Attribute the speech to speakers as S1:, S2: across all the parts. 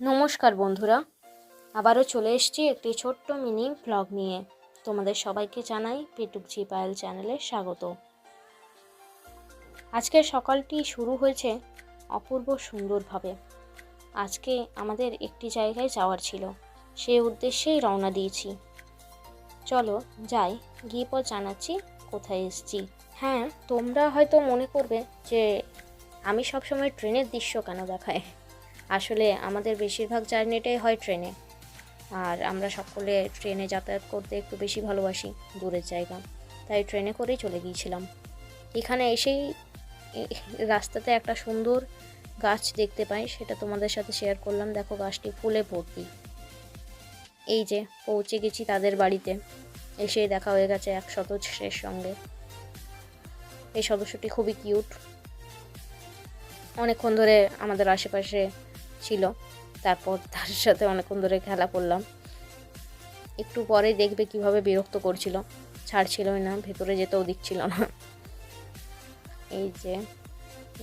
S1: নমস্কার বন্ধুরা, আবারও চলে এসেছি একটি ছোট্ট মিনি ব্লগ নিয়ে। তোমাদের সবাইকে জানাই পেটুকজি পায়েল চ্যানেলে স্বাগত। আজকের সকালটি শুরু হয়েছে অপূর্ব সুন্দরভাবে। আজকে আমাদের একটি জায়গায় যাওয়ার ছিল, সেই উদ্দেশ্যেই রওনা দিয়েছি। চলো যাই, গিয়ে পর জানাচ্ছি কোথায় এসছি। হ্যাঁ তোমরা হয়তো মনে করবে যে আমি সবসময় ট্রেনের দৃশ্য কেন দেখায় আসলে আমাদের বেশিরভাগ জার্নিটাই হয় ট্রেনে। আর আমরা সকলে ট্রেনে যাতায়াত করতে একটু বেশি ভালোবাসি, দূরের জায়গা। তাই ট্রেনে করেই চলে গিয়েছিলাম। এখানে এসেই রাস্তাতে একটা সুন্দর গাছ দেখতে পাই, সেটা তোমাদের সাথে শেয়ার করলাম। দেখো গাছটি ফুলে ভর্তি। এই যে, পৌঁছে গেছি তাদের বাড়িতে। এসেই দেখা হয়ে গেছে এক সদস্যের সঙ্গে। এই সদস্যটি খুবই কিউট অনেকক্ষণ ধরে আমাদের আশেপাশে ছিল। তারপর তার সাথে অনেকক্ষণ ধরে খেলা করলাম। একটু পরেই দেখবে কীভাবে বিরক্ত করছিল। ছাড়ছিলই না, ভেতরে যেতেও দিচ্ছিল না। এই যে,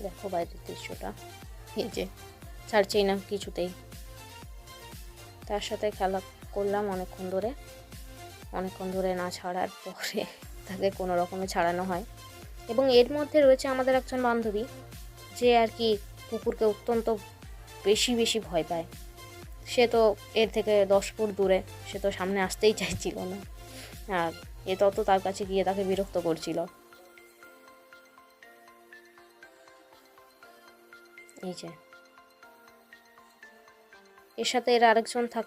S1: দেখো বাইরের দৃশ্যটা। এই যে, ছাড়ছেই না কিছুতেই। তার সাথে খেলা করলাম অনেকক্ষণ ধরে। অনেকক্ষণ ধরে না ছাড়ার পরে তাকে কোনো রকমে ছাড়ানো হয়। এবং এর মধ্যে রয়েছে আমাদের একজন বান্ধবী। যে আর কি কুকুরকে অত্যন্ত বেশি বেশি ভয় পায়। সে তো এর থেকে দশ ফুট দূরে, সে তো সামনে আসতেই চাইছিল না। আর এ তত তার কাছে গিয়ে তাকে বিরক্ত করছিল। এই যে। এর সাথে এর আরেকজন থাক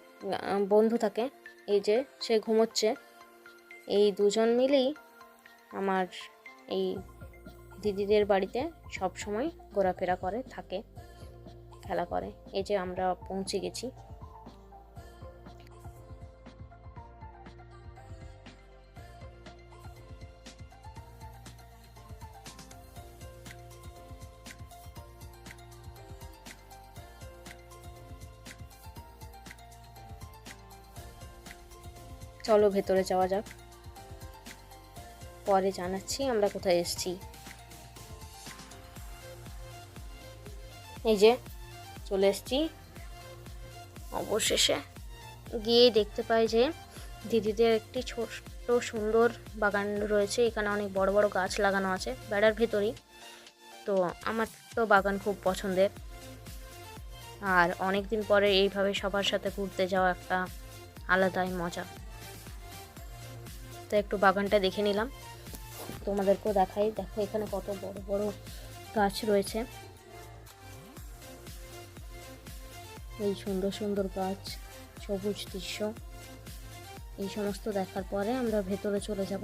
S1: বন্ধু থাকে। এই যে, সে ঘুমোচ্ছে। এই দুজন মিলেই আমার এই দিদিদের বাড়িতে সব সময় ঘোরাফেরা করে, থাকে। খেলা করে। এই যে আমরা পৌঁছে গেছি। চলো ভেতরে যাওয়া যাক। পরে জানাচ্ছি আমরা কোথায় এসেছি। এই যে চলে এসেছি। অবশেষে গিয়ে দেখতে পাই যে দিদিদের একটি ছোট্ট সুন্দর বাগান রয়েছে। এখানে অনেক বড় বড় গাছ লাগানো আছে বেড়ার ভেতরেই। তো আমার তো বাগান খুব পছন্দের। আর অনেক দিন পরে এইভাবে সবার সাথে ঘুরতে যাওয়া একটা আলাদাই মজা। তো একটু বাগানটা দেখে নিলাম। তোমাদেরকেও দেখাই। দেখো এখানে কত বড় বড় গাছ রয়েছে। এই সুন্দর সুন্দর গাছ, সবুজ দৃশ্য। এই সমস্ত দেখার পরে আমরা ভেতরে চলে যাব।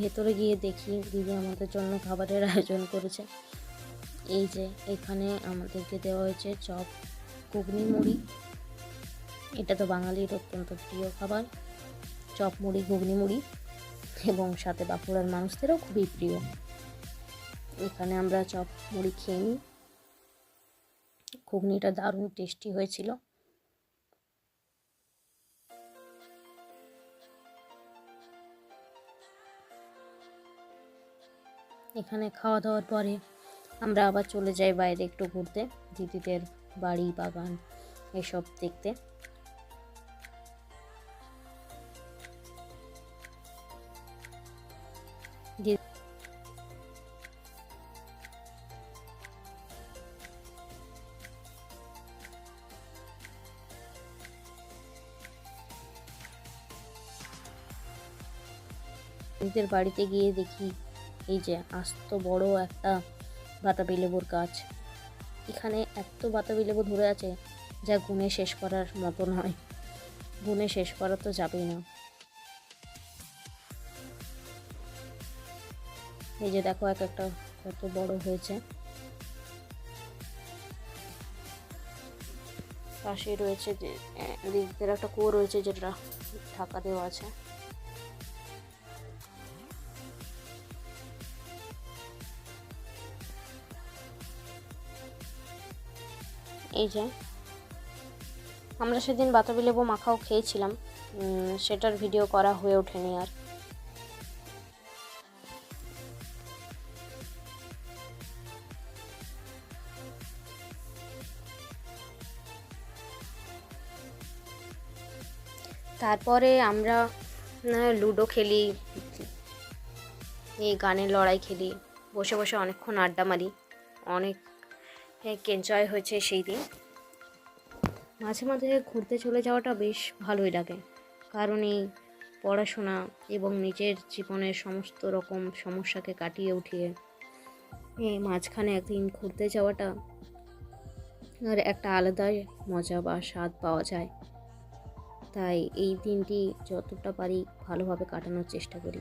S1: ভেতরে গিয়ে দেখি দিদি আমাদের জন্য খাবারের আয়োজন করেছে। এই যে এখানে আমাদেরকে দেওয়া হয়েছে চপ, ঘুগনি, মুড়ি। এটা তো বাঙালির অত্যন্ত প্রিয় খাবার। চপ, মুড়ি, ঘুগনি, মুড়ি এবং সাথে বাঁকুড়ার মানুষদেরও খুবই প্রিয়। এখানে আমরা চপ মুড়ি খেয়ে নিই। ঘুগনিটা দারুণ টেস্টি হয়েছিল। এখানে খাওয়া দাওয়ার পরে আমরা আবার চলে যাই বাইরে একটু ঘুরতে, দিদিদের বাড়ি, বাগান এসব দেখতে। দি- দিদিদের বাড়িতে গিয়ে দেখি এই যে আস্ত বড় একটা বাতাবি লেবুর গাছ। এখানে এত বাতাবি লেবু ধরে আছে যা গুনে শেষ করার মতো নয় গুনে শেষ করা তো যাবেই না। এই যে দেখো এক একটা কত বড় হয়েছে। পাশে রয়েছে যে একটা কুয়ো রয়েছে যেটা ঢাকা দেওয়া আছে। এই যে, আমরা সেদিন বাতাবি লেবু মাখাও খেয়েছিলাম। সেটার ভিডিও করা হয়ে ওঠেনি আর। তারপরে আমরা লুডো খেলি, এই গানের লড়াই খেলি, বসে বসে অনেকক্ষণ আড্ডা মারি, অনেক এনজয় হয়েছে সেই দিন। মাঝে মাঝে ঘুরতে চলে যাওয়াটা বেশ ভালোই লাগে। কারণ এই পড়াশোনা এবং নিজের জীবনের সমস্ত রকম সমস্যাকে কাটিয়ে উঠিয়ে এই মাঝখানে একদিন ঘুরতে যাওয়াটা আর একটা আলাদাই মজা বা স্বাদ পাওয়া যায়। তাই এই দিনটি যতটা পারি ভালোভাবে কাটানোর চেষ্টা করি।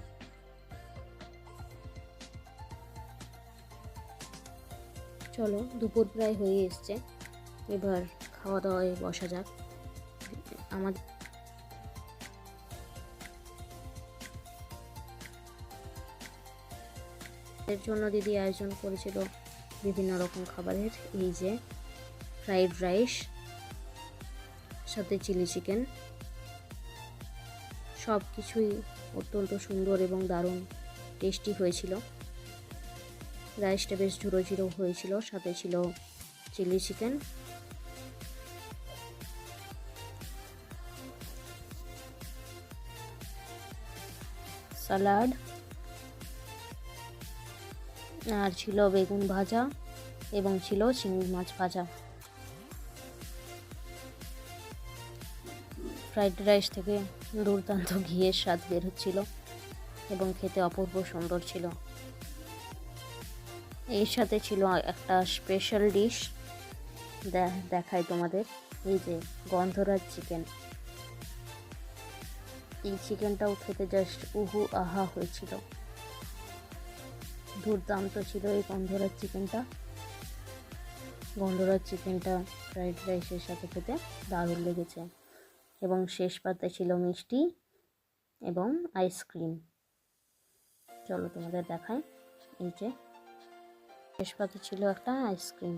S1: চলো, দুপুর প্রায় হয়ে এসছে। এবার খাওয়া দাওয়ায় বসা যাক। আমাদের এর জন্য দিদি আয়োজন করেছিল বিভিন্ন রকম খাবারের। এই যে ফ্রাইড রাইস সাথে চিলি চিকেন সব কিছুই অত্যন্ত সুন্দর এবং দারুণ টেস্টি হয়েছিল। রাইসটা বেশ ঝুড়ো ঝুড়ো হয়েছিল, সাথে ছিল চিলি চিকেন। স্যালাড আর ছিল বেগুন ভাজা এবং ছিল চিংড়ি মাছ ভাজা। ফ্রাইড রাইস থেকে দুর্দান্ত ঘিয়ের স্বাদ বের হচ্ছিল এবং খেতে অপূর্ব সুন্দর ছিল। এর সাথে ছিল একটা স্পেশাল ডিশ দেখাই তোমাদের। এই যে, গন্ধরাজ চিকেন এই চিকেনটাও খেতে জাস্ট উহু, আহা হয়েছিল। দুর্দান্ত ছিল এই গন্ধরাজ চিকেনটা গন্ধরাজ চিকেনটা ফ্রাইড রাইসের সাথে খেতে দারুণ লেগেছে। এবং শেষ পাতে ছিল মিষ্টি এবং আইসক্রিম চলো তোমাদের দেখায় এই যে শেষ পাতে ছিল একটা আইসক্রিম।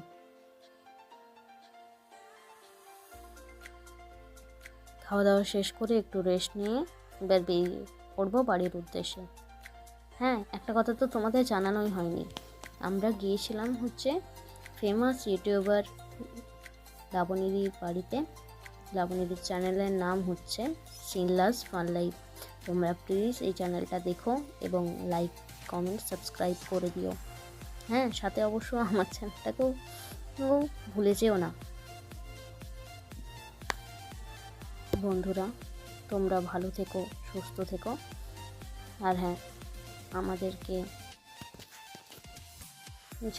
S1: খাওয়া দাওয়া শেষ করে একটু রেস্ট নিয়ে এবার বেরিয়ে পড়ব বাড়ির উদ্দেশ্যে। হ্যাঁ একটা কথা তো তোমাদের জানানোই হয়নি। আমরা গিয়েছিলাম হচ্ছে ফেমাস ইউটিউবার লাবণীদির বাড়িতে। লাবণীদির চ্যানেলের নাম হচ্ছে সিনলাস ফান লাইফ তোমরা প্লিজ এই চ্যানেলটা দেখো এবং লাইক কমেন্ট সাবস্ক্রাইব করে দিও। হ্যাঁ সাথে অবশ্য আমার চ্যানেলটাকেও ভুলে যেও না। বন্ধুরা, তোমরা ভালো থেকো, সুস্থ থেকো। আর হ্যাঁ আমাদেরকে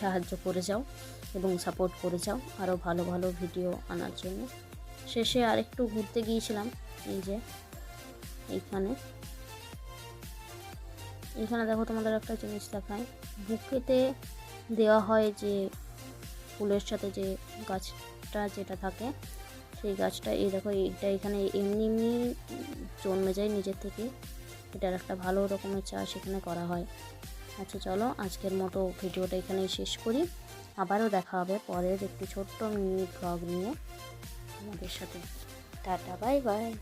S1: সাহায্য করে যাও এবং সাপোর্ট করে যাও আরও ভালো ভালো ভিডিও আনার জন্য। শেষে আরেকটু ঘুরতে গিয়েছিলাম, এই যে এইখানে। এখানে দেখো তোমাদের একটা জিনিস দেখায়, বুকেতে দেওয়া হয় যে ফুলের সাথে যে গাছটা যেটা থাকে, সেই গাছটা, এই দেখো এটা এখানে এমনি এমনি জন্মে যায় নিজের থেকে। এটার একটা ভালো রকমের চাষ এখানে করা হয়। আচ্ছা চলো আজকের মতো ভিডিওটা এখানেই শেষ করি। আবারও দেখা হবে পরের একটি ছোট্ট মিনি ব্লগ নিয়ে। আমাদের সাথে। Tata bye bye